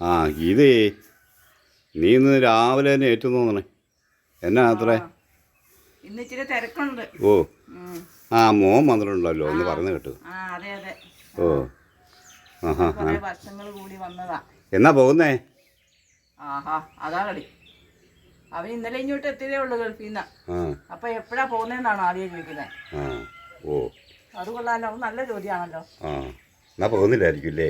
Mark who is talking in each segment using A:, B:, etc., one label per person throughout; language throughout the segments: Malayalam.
A: ആ ഗീതേ നീ ഇന്ന് രാവിലെ തന്നെ ഏറ്റു തോന്നണേ. എന്നാ അത്രേ?
B: ഇന്ന് ഇച്ചിരി തിരക്കുണ്ട്.
A: ഓ. ആ മോൻ വന്നിട്ടുണ്ടല്ലോ എന്ന് പറഞ്ഞു കേട്ടു. ഓ. ആഹാ.
B: വർഷങ്ങൾ കൂടി വന്നതാ.
A: എന്നാ പോകുന്നേ?
B: ആഹാ അതാ കളി. അവൻ ഇന്നലെ ഇങ്ങോട്ട് എത്തിയതേ ഉള്ളു ഗൾഫിൽ നിന്ന്. അപ്പൊ എപ്പോഴാ പോകുന്നതെന്നാണ് ആദ്യം ചോദിക്കുന്നത്
A: ഓ.
B: അത് കൊള്ളാലോ നല്ല ചോദ്യമാണല്ലോ
A: ആ എന്നാ പോകുന്നില്ലായിരിക്കും അല്ലേ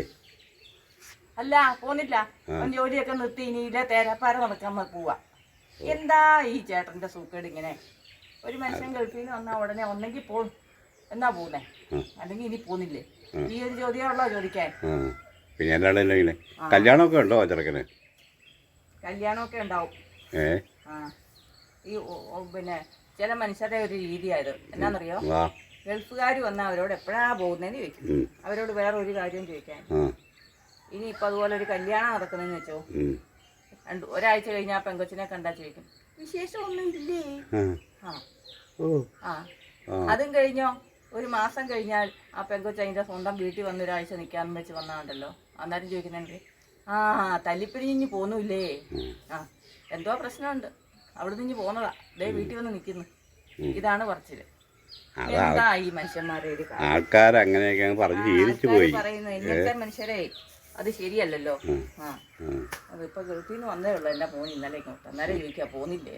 B: അല്ല പോന്നില്ല. അവൻ ജോലിയൊക്കെ നിർത്തി ഇനി ഇല്ല തേരാപ്പാര നടക്കാൻ പോവാ. എന്താ ഈ ചേട്ടന്റെ സൂക്കേട് ഇങ്ങനെ? ഒരു മനുഷ്യൻ ഗൾഫിൽ നിന്ന് വന്നാ ഉടനെ ഒന്നെങ്കിൽ പോ. എന്നാ പോകുന്നേ അല്ലെങ്കിൽ ഇനി പോന്നില്ലേ? ഈ ഒരു ചോദ്യമുള്ളോ ചോദിക്കാൻ?
A: പിന്നെ ഇങ്ങനെ? കല്യാണമൊക്കെ ഉണ്ടോ ചെറുക്കന്?
B: കല്യാണമൊക്കെ ഉണ്ടാവും. ഈ പിന്നെ ചില മനുഷ്യരുടെ ഒരു രീതിയായത്. എന്നാന്നറിയോ? ഗൾഫുകാർ വന്നാൽ അവരോട് എപ്പോഴാ പോകുന്നതെന്ന് ചോദിക്കും. അവരോട് വേറെ ഒരു കാര്യം ചോദിക്കാൻ.
A: ആ
B: ഇനി ഇപ്പൊ അതുപോലെ ഒരു കല്യാണം നടക്കുന്നതെന്ന് വെച്ചോ. രണ്ട് ഒരാഴ്ച കഴിഞ്ഞാൽ പെങ്കൊച്ചിനെ കണ്ടാ ചോദിക്കും. വിശേഷമൊന്നും ഇല്ലേ
A: ആ.
B: ആ.
A: ഓ.
B: ആ.
A: ആ.
B: അതും കഴിഞ്ഞോ? ഒരു മാസം കഴിഞ്ഞാൽ ആ പെങ്കൊച്ച് അതിന്റെ സ്വന്തം വീട്ടിൽ വന്ന് ഒരാഴ്ച നിൽക്കാന്ന് വെച്ച് വന്നാണ്ടല്ലോ. അന്നേരം ചോദിക്കുന്നുണ്ട് ആ തല്ലിപ്പിരിഞ്ഞ് പോന്നൂല്ലേ? ആ. എന്തോ പ്രശ്നമുണ്ട്. അവിടെ നിന്ന് പോന്നതാ. ദേ വീട്ടിൽ വന്ന് നിൽക്കുന്നു ഇതാണ്
A: പറച്ചിൽ.
B: എന്താ ഈ മനുഷ്യന്മാരെ?
A: ആൾക്കാർ അങ്ങനെയൊക്കെ പറഞ്ഞ് പോയി.
B: പറയുന്നു ഇന്നത്തെ മനുഷ്യരെ അത് ശരിയല്ലല്ലോ. ആ. അതിപ്പോ ഗൾഫിൽ നിന്ന് വന്നേ ഉള്ളു എന്റെ മോൻ ഇന്നലെ ഇങ്ങോട്ട്. അന്നേരം ചോദിക്കാ പോന്നില്ലേ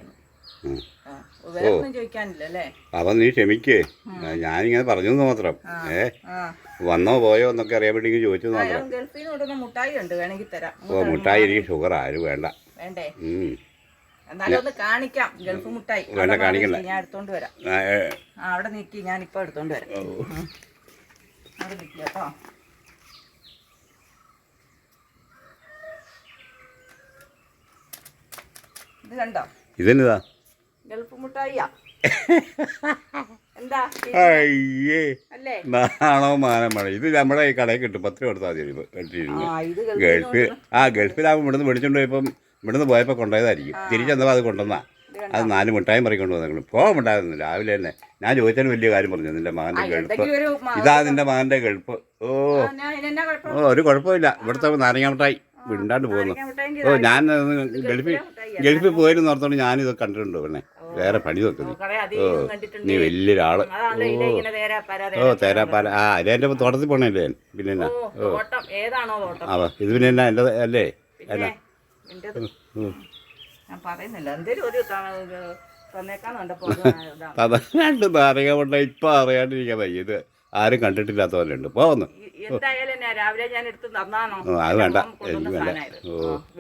A: അപ്പൊ നീ ക്ഷമിക്കേ. ഞാനിങ്ങനെ പറഞ്ഞു മാത്രം. ഏ? വന്നോ പോയോ എന്നൊക്കെ അറിയാൻ വേണ്ടി ചോദിച്ചത് മാത്രം. ഓ മുട്ടായി എനിക്ക് ഷുഗർ ആരും വേണ്ട.
B: വേണ്ടേ?
A: കാണിക്കണ്ട.
B: ഞാൻ എടുത്തോണ്ട് വരാം. അവിടെ നീക്കി ഞാൻ ഇപ്പൊ എടുത്തോണ്ട് വരാം. അവിടെ കേട്ടോ. ഇത് കണ്ടോ?
A: ഇതെന്നതാ
B: ഗൾഫ് മുട്ടായിയാ എന്താ?
A: അയ്യേ. നാണോ ഇത് നമ്മുടെ ഈ കടയിൽ കിട്ടും. പത്ത് രൂപ കൊടുത്താൽ മതി ഗൾഫ്
B: ആ
A: ഗൾഫിലാകുമ്പോൾ ഇവിടുന്ന് മേടിച്ചോണ്ട് പോയപ്പം ഇവിടുന്ന് പോയപ്പോൾ കൊണ്ടുപോയതായിരിക്കും. തിരിച്ചെന്നപ്പോൾ അത് കൊണ്ടുവന്നാ. അത് നാല് മിഠായി മറിക്കൊണ്ട് വന്നു പോകാൻ ഉണ്ടായിരുന്നു രാവിലെ തന്നെ. ഞാൻ ചോദിച്ചാലും വലിയ കാര്യം പറഞ്ഞു. നിന്റെ മകന്റെ ഗൾഫ്. ഇതാ നിന്റെ മകന്റെ ഗൾഫ്. ഓ. ഓ ഒരു കുഴപ്പമില്ല. ഇവിടുത്തെ നാരങ്ങ മിഠായി. വിണ്ടാണ്ട് പോകുന്നു. ഓ ഞാൻ ഗൾഫിൽ ഗൾഫിൽ പോയിരുന്നു ഓർത്തോണ്ട് ഞാനിത് കണ്ടിട്ടുണ്ട് പിന്നെ വേറെ പണി നോക്കുന്നു
B: ഓ
A: നീ
B: വലിയൊരാൾ.
A: ഓ. തേരാപ്പാല ആ അല്ലേ എന്റെ തോട്ടത്തിൽ പോണല്ലേ പിന്നെ എന്നാ.
B: ഓ
A: ആ ഇത് പിന്നെ എന്നാ എന്റെ അല്ലേ?
B: എന്നാ? അത് ഇതാണ്.
A: പതിനാണ്ട് നാരങ്ങ അറിയാണ്ടിരിക്കാൻ വയ്യ ഇത് ആരും കണ്ടിട്ടില്ലാത്ത പോലെ ഉണ്ട്. ഓ, അത് വേണ്ട. എനിക്ക് വേണ്ട. ഓ.